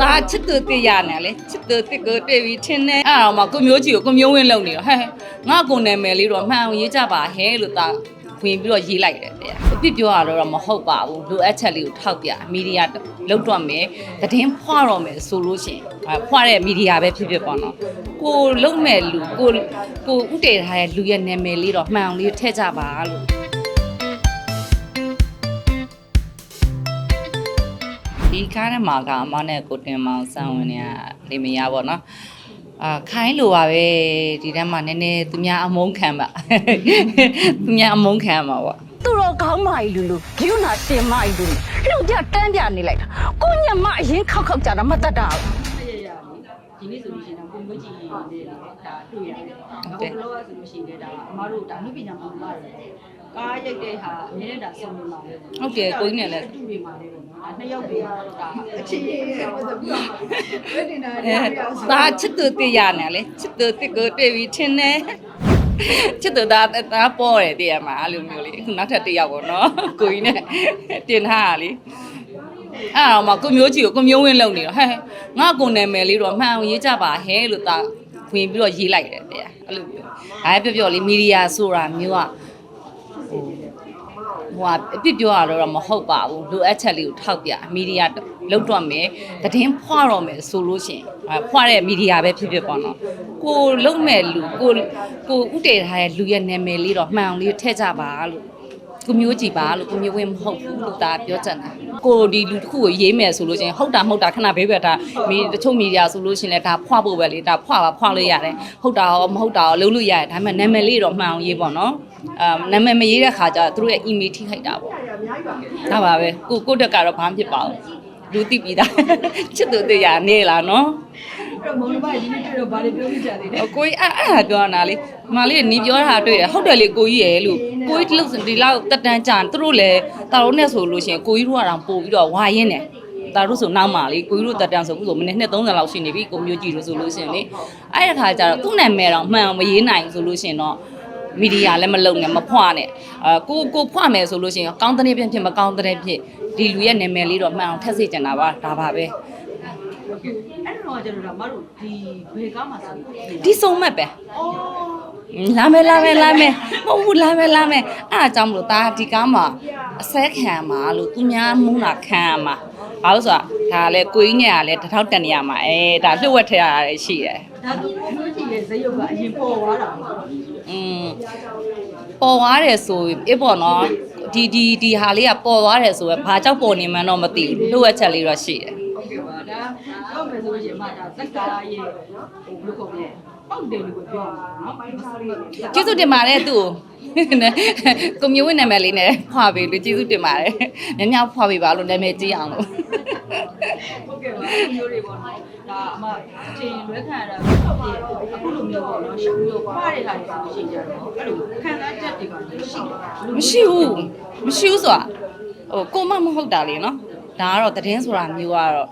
ဒါချစ်သူတစ်ရနဲ့လေချစ်သူတစ်ကိုတွေ့ပြီးထင်းနေအဲ့တော့မှကိုမျိုးကြီးကိုကိုမျိုးဝင်းလုံနေတော့ဟဲ့ငါကိုနာမည်လေးတော့မှန်အောင်ရေးကြပါဟဲလို့ဒါဝင်ပြီးတော့ရေးလိုက်တယ်တဲ့အပြစ်ပြောရတော့မဟုတ်ပါဘူးလိုအပ်ချက်လေးကိုထောက်ပြမီဒီယာလောက်တော့မယ်သတင်းဖွာတော့မယ်ဆိုလို့ရှိရင်အဲဖွာတဲ့မီဒီယာပဲဖြစ်ဖြစ်ပေါ့နော်ကိုလုံမဲ့လူကိုကိုဥတည်ထားတဲ့လူရဲ့နာမည်လေးတော့မှန်အောင်လေးထည့်ကြပါလို့ ဒီကားထဲမှာကအမနဲ့ကိုတင်မောင်စံဝင်နေရလေမရပါတော့အာခိုင်းလိုပါပဲဒီထဲမှာနည်းနည်းသူများအမုန်းခံပါသူများအမုန်းခံပါပေါ့သူတော်ကောင်းမကြီးလူလူယူနာတင်မကြီးလူလူလောက်ကြတန်းပြနေလိုက်တာကိုညမအရင်ခောက်ခောက်ကြတာမတတ်တာဘူးဒီနေ့ဆိုလို့ရှိရင်တော့ကိုမျိုးကြီးနေတယ်ဒါတွေ့ရတယ်။အခုဘလောကဆိုလို့ရှိရင်ဒါအမားတို့ဒါနုပညာမှာလာတယ်။ ကားရိုက်တဲ့ဟာအမြဲတမ်းဒါစုံနေမှာလေ။ဟုတ်တယ်ကိုကြီးနဲ့လည်းတူတွေမှာလေပေါ့နော်။ဒါနှစ်ယောက်တွေဒါအခြေအနေပဲဆိုပြီးတော့ဝိတင်တာအဲဒါချစ်သူတစ်ရနဲ့လေချစ်သူတစ်ကိုတွေ့ပြီးထင်းနေချစ်သူဒါဒါပေါ်တယ်တည်းရမှာအဲ့လိုမျိုးလေအခုနောက်ထပ်တစ်ယောက်ပေါ့နော်ကိုကြီးနဲ့တင်ထားတာလေအဲ့တော့မှကိုမျိုးကြီးကိုကိုမျိုးဝင်းလုံနေတော့ဟဲ့ငါကိုနာမည်လေးတော့မှန်အောင်ရေးကြပါဟဲလို့ဒါဝင်ပြီးတော့ရေးလိုက်တယ်တဲ့အဲ့လိုမျိုးဒါပဲပြောပြောလေးမီဒီယာဆိုတာမျိုးက ဟိုဟိုအပြစ်ပြောရတော့မဟုတ်ပါဘူးလိုအပ်ချက်လေးကိုထောက်ပြမီဒီယာလောက်တော့မယ်သတင်းဖွာတော့မယ်ဆိုလို့ရှိရင်အဲဖွာတဲ့မီဒီယာပဲဖြစ်ဖြစ်ပေါ့နော်ကိုလုံမဲ့လူကိုကိုဥတည်ထားတဲ့လူရဲ့နာမည်လေးတော့မှန်အောင်လေးထည့်ကြပါလို့ ကိုမျိုးကြည်ပါလို့ကိုမျိုးဝင်းမဟုတ်ဘူးလို့ဒါပြောချင်တာကိုဒီလူတစ်ခုကိုရေးမယ်ဆိုလို့ချင်းဟုတ်တာမဟုတ်တာခဏဘေးဘက်တာမီတချို့မီဒီယာဆိုလို့ချင်းလဲဒါဖွာဖို့ပဲလေဒါဖွာပါဖွာလို့ရတယ်ဟုတ်တာရောမဟုတ်တာရောလုံးလို့ရတယ်ဒါပေမဲ့နာမည်လေးတော့မှန်အောင်ရေးပေါ့နော်အာနာမည်မရေးတဲ့ခါကျတော့သူတို့ရဲ့ email ထိခိုက်တာပေါ့ဒါပါပဲကိုကိုတက်ကတော့ဘာမှဖြစ်ပါဘူးလူသိပြီးသားချစ်သူတရားနေလားနော်အဲ့ တော့မောင်နှမဒီနေ့တွေ့တော့ဘာတွေပြောပြကြသေးလဲအကိုကြီးအဲ့အဲ့ဒါပြောတာလေဒီမလေးနီးပြောတာတွေ့တယ်ဟုတ်တယ်လေကိုကြီးရဲ့လို့ကိုကြီးဒီလောက်ဒီလောက်တက်တန်းကြသူတို့လည်းတာတို့နဲ့ဆိုလို့ရှိရင်ကိုကြီးတို့ကတော့ပို့ပြီးတော့ဝါရင်းတယ်တာတို့ဆိုနောက်မှလေကိုကြီးတို့တက်တန်းဆိုခုဆိုမနေ့နှစ်30လောက်ရှိနေပြီကိုမျိုးကြီးတို့ဆိုလို့ရှိရင်လေအဲ့ဒီခါကျတော့သူ့နာမည်တော့မှန်အောင်မရေးနိုင်ဘူးဆိုလို့ရှိရင်တော့မီဒီယာလည်းမလုံနဲ့မဖွနဲ့အဲကိုကိုဖွမယ်ဆိုလို့ရှိရင်ကောင်းတဲ့ဖြစ်ဖြစ်မကောင်းတဲ့ဖြစ်ဒီလူရဲ့နာမည်လေးတော့မှန်အောင်ထက်စေချင်တာပါဒါပါပဲ ဟုတ်ကဲ့အဲ့တော့ကျတော့ဒါမတို့ဒီဘယ်ကားမှာဆိုဒီစုံမဲ့ပဲအော်လာမယ်လာမယ်လာမယ်မဟုတ်ဘူးလာမယ်လာမယ်အဲ့ဒါကြောင့်မလို့ဒါဒီကားမှာအစဲခံမှာလို့သူများမုန်းတာခံရမှာဘာလို့ဆိုတော့ဒါလည်းကိုကြီးညကလည်းတစ်ထောက်တန်နေရမှာအဲဒါလှုပ်ဝက်ထရတာလည်းရှိတယ်ဒါသူမျိုးကြီးရဲ့ဇယုတ်ကအရင်ပေါ်သွားတာပေါ့อืมပေါ်သွားတယ်ဆိုရင်အေးပေါ့နော်ဒီဒီဒီဟာလေးကပေါ်သွားတယ်ဆိုရင်ဘာကြောင့်ပေါ်နေမှန်းတော့မသိဘူးလှုပ်ဝက်ချက်လေးတော့ရှိတယ်ဟုတ်ကဲ့ ပါဒါတော့မယ်ဆိုလို့ရှိရင်မှဒါဇက်ကာရဲ့ဟိုဘယ်လိုခေါ်မလဲပေါက်တယ်လို့ပြောရမှာနော်ကျေးဇူးတင်ပါတယ်သူ့ကိုကွန်မြူဝင်နာမည်လေးနဲ့ဖွာပေးလို့ကျေးဇူးတင်ပါတယ်ညညဖွာပေးပါလို့နာမည်ကြီးအောင်လို့ဟုတ်ကဲ့ပါဒီမျိုးတွေပေါ့နော်ဒါအမအချိန်လွဲခံရတာဟုတ်တယ်အခုလိုမျိုးပေါ့နော်ရှောင်းမျိုးခွာတဲ့ခါတွေဆိုလို့ရှိကြတော့အဲ့လိုခံစားချက်တွေကလည်းရှိတယ်မရှိဘူးမရှိဘူးဆိုတာဟိုကိုမမဟုတ်တာလေနော်ဒါကတော့သတင်းဆိုတာမျိုးကတော့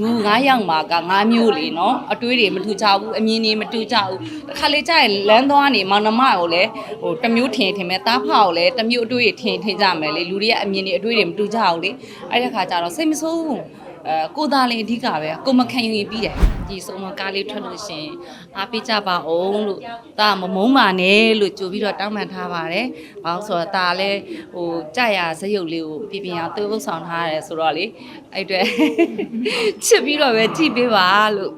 လူ9ယောက်မှာက9မျိုးလေနော်အတွေးတွေမတူကြဘူးအမြင်တွေမတူကြဘူးတစ်ခါလေကြာရင်လမ်းသွားနေမောင်နှမကိုလည်းဟိုတစ်မျိုးထင်ထင်မဲ့တားဖကိုလည်းတစ်မျိုးအတွေးတွေထင်ထင်ကြမယ်လေလူတွေရဲ့အမြင်တွေအတွေးတွေမတူကြဘူးလေအဲ့ဒီခါကျတော့စိတ်မဆိုးဘူး အဲကိုသားလေးအဓိကပဲကိုမခံယူရင်ပြီးတယ်ဒီစုံမကားလေးထွက်လို့ရှရင်အားပေးကြပါအောင်လို့ဒါမမုန်းပါနဲ့လို့ကြိုပြီးတော့တောင်းပန်ထားပါတယ်။ဘာလို့ဆိုတော့ဒါလည်းဟိုကြာရဇယုတ်လေးကိုပြပြအောင်သွေးဥဆောင်ထားရတယ်ဆိုတော့လေအဲ့အတွက်ချစ်ပြီးတော့ပဲကြည့်ပေးပါလို့